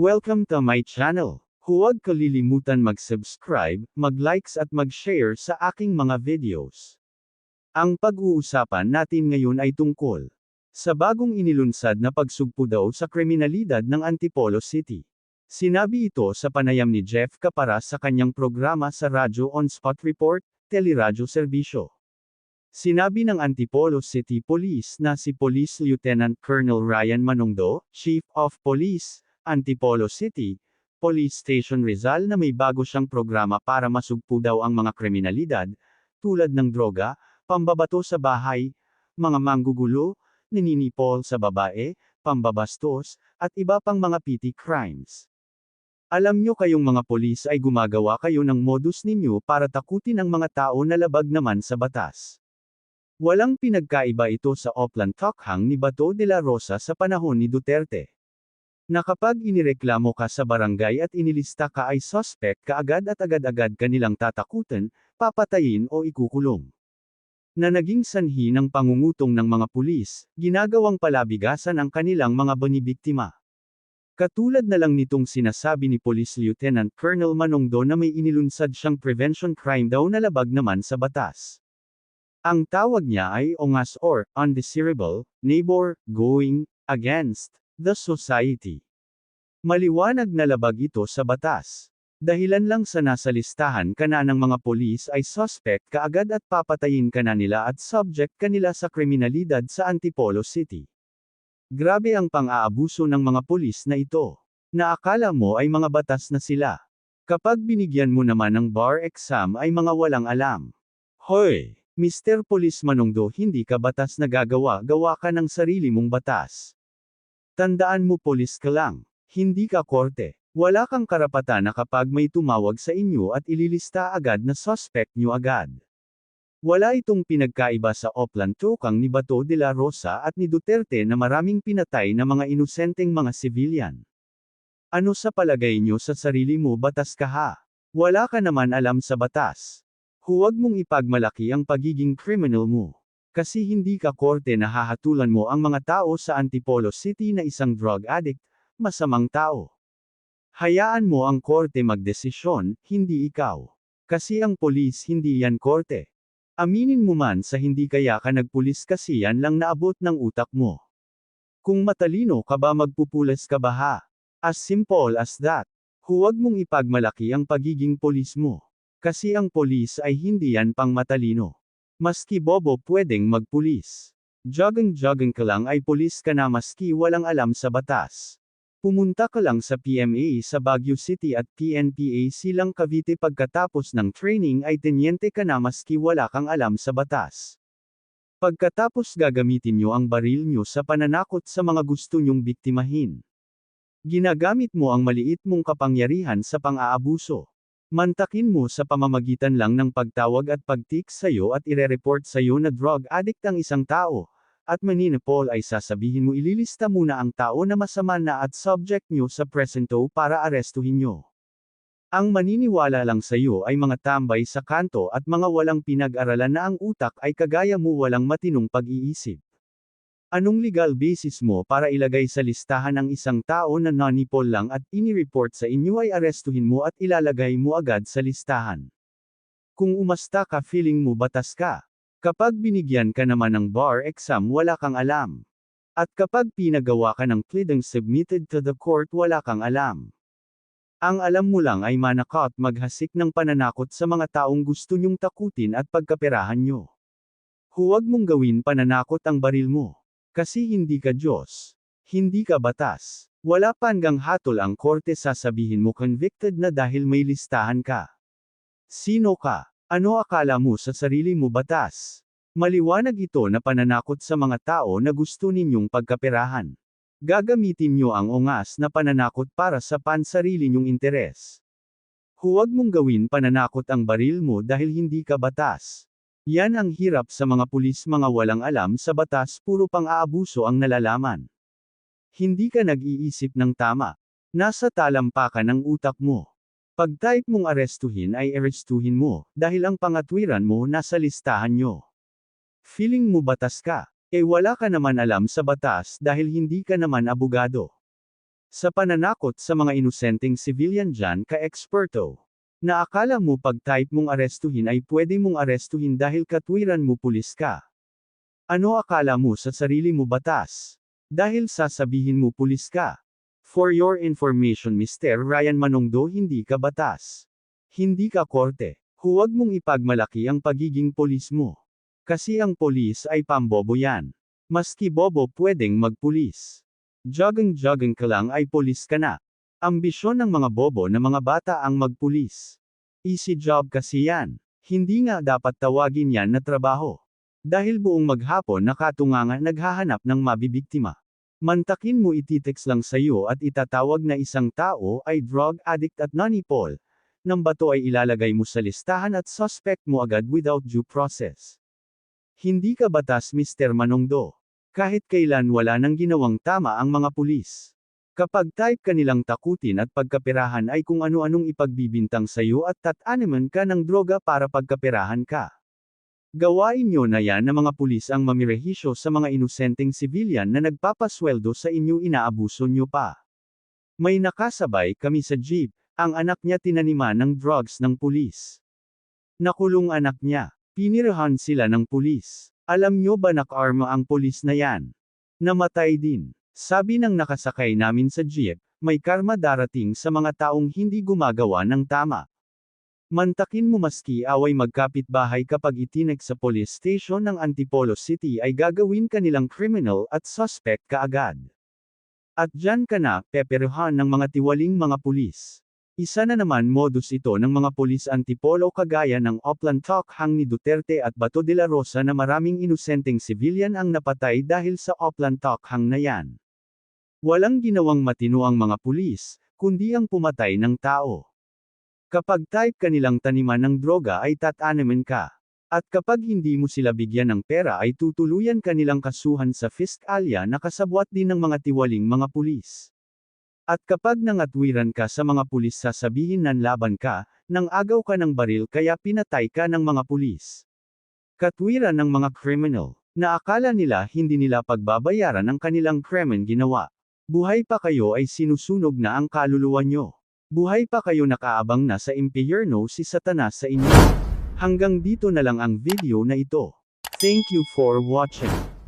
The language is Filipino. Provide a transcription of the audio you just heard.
Welcome to my channel. Huwag kalilimutan mag-subscribe, mag-likes at mag-share sa aking mga videos. Ang pag-uusapan natin ngayon ay tungkol sa bagong inilunsad na pagsugpo daw sa kriminalidad ng Antipolo City. Sinabi ito sa panayam ni Jeff Capara sa kanyang programa sa Radyo On Spot Report, Teleradyo Serbisyo. Sinabi ng Antipolo City Police na si Police Lieutenant Colonel Ryan Manongdo, Chief of Police, Antipolo City, Police Station Rizal na may bago siyang programa para masugpo daw ang mga kriminalidad, tulad ng droga, pambabato sa bahay, mga manggugulo, nininipol sa babae, pambabastos, at iba pang mga petty crimes. Alam nyo kayong mga polis ay gumagawa kayo ng modus ninyo para takutin ang mga tao na labag naman sa batas. Walang pinagkaiba ito sa Oplan Tokhang ni Bato de la Rosa sa panahon ni Duterte. Na kapag inireklamo ka sa barangay at inilista ka ay suspect ka agad at agad-agad kanilang tatakutan, papatayin o ikukulong. Na naging sanhi ng pangungutong ng mga pulis, ginagawang palabigasan ang kanilang mga banibiktima. Katulad na lang nitong sinasabi ni Police Lieutenant Colonel Manongdo na may inilunsad siyang prevention crime daw na labag naman sa batas. Ang tawag niya ay ongas or undesirable neighbor going against the society. Maliwanag na labag ito sa batas. Dahilan lang sa nasa listahan ka na ng mga polis ay suspect kaagad at papatayin ka na nila at subject kanila sa kriminalidad sa Antipolo City. Grabe ang pang-aabuso ng mga polis na ito. Naakala mo ay mga batas na sila. Kapag binigyan mo naman ng bar exam ay mga walang alam. Hoy! Mr. Police Manongdo hindi ka batas na gagawa, gawa ka ng sarili mong batas. Tandaan mo polis ka lang, hindi ka korte. Wala kang karapatan na kapag may tumawag sa inyo at ililista agad na suspect nyo agad. Wala itong pinagkaiba sa Oplan Tokang ni Bato de la Rosa at ni Duterte na maraming pinatay na mga inosenteng mga civilian. Ano sa palagay nyo sa sarili mo batas ka ha? Wala ka naman alam sa batas. Huwag mong ipagmalaki ang pagiging criminal mo. Kasi hindi ka korte na hahatulan mo ang mga tao sa Antipolo City na isang drug addict, masamang tao. Hayaan mo ang korte magdesisyon, hindi ikaw. Kasi ang polis hindi yan korte. Aminin mo man sa hindi kaya ka nagpulis kasi yan lang naabot ng utak mo. Kung matalino ka ba magpupulas ka ba ha? As simple as that. Huwag mong ipagmalaki ang pagiging polis mo. Kasi ang polis ay hindi yan pang matalino. Maski bobo pwedeng magpulis. Jogging-jogging ka lang ay pulis ka na maski walang alam sa batas. Pumunta ka lang sa PMA sa Baguio City at PNPA silang Cavite pagkatapos ng training ay tenyente ka na maski wala kang alam sa batas. Pagkatapos gagamitin nyo ang baril nyo sa pananakot sa mga gusto nyong biktimahin. Ginagamit mo ang maliit mong kapangyarihan sa pang-aabuso. Mantakin mo sa pamamagitan lang ng pagtawag at pagtik sa'yo at ire-report sa'yo na drug addict ang isang tao, at maninipol ay sasabihin mo ililista muna ang tao na masama na at subject nyo sa presento para arestuhin nyo. Ang maniniwala lang sa iyo ay mga tambay sa kanto at mga walang pinag-aralan na ang utak ay kagaya mo walang matinong pag-iisip. Anong legal basis mo para ilagay sa listahan ang isang tao na nanipol lang at inireport sa inyo ay arestuhin mo at ilalagay mo agad sa listahan? Kung umasta ka feeling mo batas ka. Kapag binigyan ka naman ng bar exam wala kang alam. At kapag pinagawa ka ng pleading submitted to the court wala kang alam. Ang alam mo lang ay manakot maghasik ng pananakot sa mga taong gusto nyong takutin at pagkaperahan nyo. Huwag mong gawin pananakot ang baril mo. Kasi hindi ka Diyos. Hindi ka batas. Wala pa hatol ang korte sasabihin mo convicted na dahil may listahan ka. Sino ka? Ano akala mo sa sarili mo batas? Maliwanag ito na pananakot sa mga tao na gusto ninyong pagkaperahan. Gagamitin nyo ang ongas na pananakot para sa pansarili nyong interes. Huwag mong gawin pananakot ang baril mo dahil hindi ka batas. Yan ang hirap sa mga pulis mga walang alam sa batas puro pang-aabuso ang nalalaman. Hindi ka nag-iisip ng tama. Nasa talampakan ng utak mo. Pag-type mong arestuhin ay arestuhin mo, dahil ang pangatwiran mo nasa listahan nyo. Feeling mo batas ka, eh wala ka naman alam sa batas dahil hindi ka naman abogado. Sa pananakot sa mga inosenteng civilian dyan ka eksperto. Na akala mo pag type mong arestuhin ay pwede mong arestuhin dahil katwiran mo pulis ka. Ano akala mo sa sarili mo batas? Dahil sasabihin mo pulis ka. For your information Mr. Ryan Manongdo hindi ka batas. Hindi ka korte. Huwag mong ipagmalaki ang pagiging polis mo. Kasi ang polis ay pambobo yan. Maski bobo pwedeng magpulis. Jogging-jogging ka lang ay polis ka na. Ambisyon ng mga bobo na mga bata ang magpulis. Easy job kasi yan. Hindi nga dapat tawagin yan na trabaho. Dahil buong maghapon nakatunganga naghahanap ng mabibiktima. Mantakin mo ititext lang sa'yo at itatawag na isang tao ay drug addict at nanipol. Nang bato ay ilalagay mo sa listahan at suspect mo agad without due process. Hindi ka batas Mr. Manongdo. Kahit kailan wala nang ginawang tama ang mga pulis. Kapag type ka nilang takutin at pagkaperahan ay kung ano-anong ipagbibintang sa'yo at tataniman ka ng droga para pagkaperahan ka. Gawain nyo na yan na mga pulis ang mamirehisyo sa mga inosenteng civilian na nagpapasweldo sa inyo inaabuso nyo pa. May nakasabay kami sa jeep, ang anak niya tinaniman ng drugs ng pulis. Nakulong anak niya, pinirahan sila ng pulis. Alam nyo ba nakarma ang pulis na yan? Namatay din. Sabi ng nakasakay namin sa jeep, may karma darating sa mga taong hindi gumagawa ng tama. Mantakin mo maski away magkapit-bahay kapag itinek sa police station ng Antipolo City ay gagawin ka nilang criminal at suspect kaagad. At dyan ka na, peperuhan ng mga tiwaling mga pulis. Isa na naman modus ito ng mga pulis Antipolo kagaya ng Oplan Talk hang ni Duterte at Bato de la Rosa na maraming inosenteng civilian ang napatay dahil sa Oplan Talk hang na yan. Walang ginawang matino ang mga pulis, kundi ang pumatay ng tao. Kapag type ka nilang taniman ng droga ay tatanimin ka. At kapag hindi mo sila bigyan ng pera ay tutuluyan ka nilang kasuhan sa fiskalya na kasabwat din ng mga tiwaling mga pulis. At kapag nangatwiran ka sa mga pulis sasabihin nan laban ka, nang agaw ka ng baril kaya pinatay ka ng mga pulis. Katwiran ng mga criminal, na akala nila hindi nila pagbabayaran ang kanilang krimen ginawa. Buhay pa kayo ay sinusunog na ang kaluluwa nyo. Buhay pa kayo nakaabang na sa impyerno si Satanas sa inyo. Hanggang dito na lang ang video na ito. Thank you for watching.